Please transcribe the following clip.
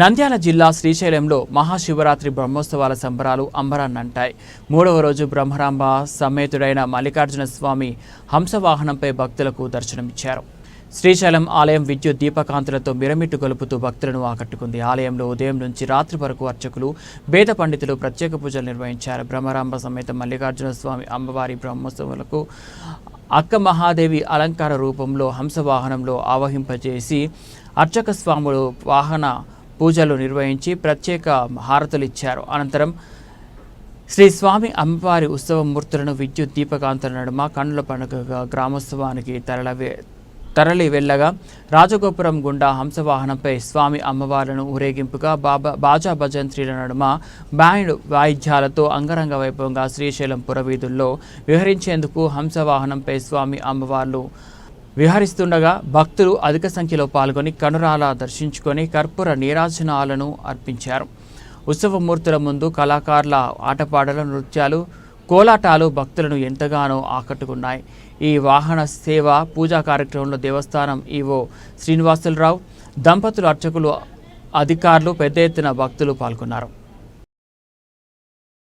నంద్యాల జిల్లా శ్రీశైలంలో మహాశివరాత్రి బ్రహ్మోత్సవాల సంబరాలు అంబరాన్నంటాయి. మూడవ రోజు బ్రహ్మరాంబ సమేతుడైన మల్లికార్జున స్వామి హంసవాహనంపై భక్తులకు దర్శనమిచ్చారు. శ్రీశైలం ఆలయం విద్యుత్ దీపకాంతులతో మిరమిట్టు గొలుపుతూ భక్తులను ఆకట్టుకుంది. ఆలయంలో ఉదయం నుంచి రాత్రి వరకు అర్చకులు వేద పండితులు ప్రత్యేక పూజలు నిర్వహించారు. బ్రహ్మరాంబ సమేత మల్లికార్జున స్వామి అమ్మవారి బ్రహ్మోత్సవాలకు అక్క మహాదేవి అలంకార రూపంలో హంసవాహనంలో ఆవహింపజేసి అర్చక స్వాములు వాహన పూజలు నిర్వహించి ప్రత్యేక హారతులు ఇచ్చారు. అనంతరం శ్రీ స్వామి అమ్మవారి ఉత్సవ మూర్తులను విద్యుత్ దీపకాంతల నడుమ కన్నుల పండుగగా గ్రామోత్సవానికి తరలి తరలి వెళ్ళగా రాజగోపురం గుండా హంసవాహనంపై స్వామి అమ్మవార్లను ఊరేగింపుగా బాబా బాజా భజంత్రీల నడుమ బ్యాండ్ వాయిద్యాలతో అంగరంగ వైభవంగా శ్రీశైలం పురవీధుల్లో విహరించేందుకు హంసవాహనంపై స్వామి అమ్మవార్లు విహరిస్తుండగా భక్తులు అధిక సంఖ్యలో పాల్గొని కనురాల దర్శించుకొని కర్పూర నీరాజనాలను అర్పించారు. ఉత్సవమూర్తుల ముందు కళాకారుల ఆటపాటల నృత్యాలు కోలాటాలు భక్తులను ఎంతగానో ఆకట్టుకున్నాయి. ఈ వాహన సేవ పూజా కార్యక్రమంలో దేవస్థానం ఈవో శ్రీనివాసులరావు దంపతులు అర్చకులు అధికారులు పెద్ద ఎత్తున భక్తులు పాల్గొన్నారు.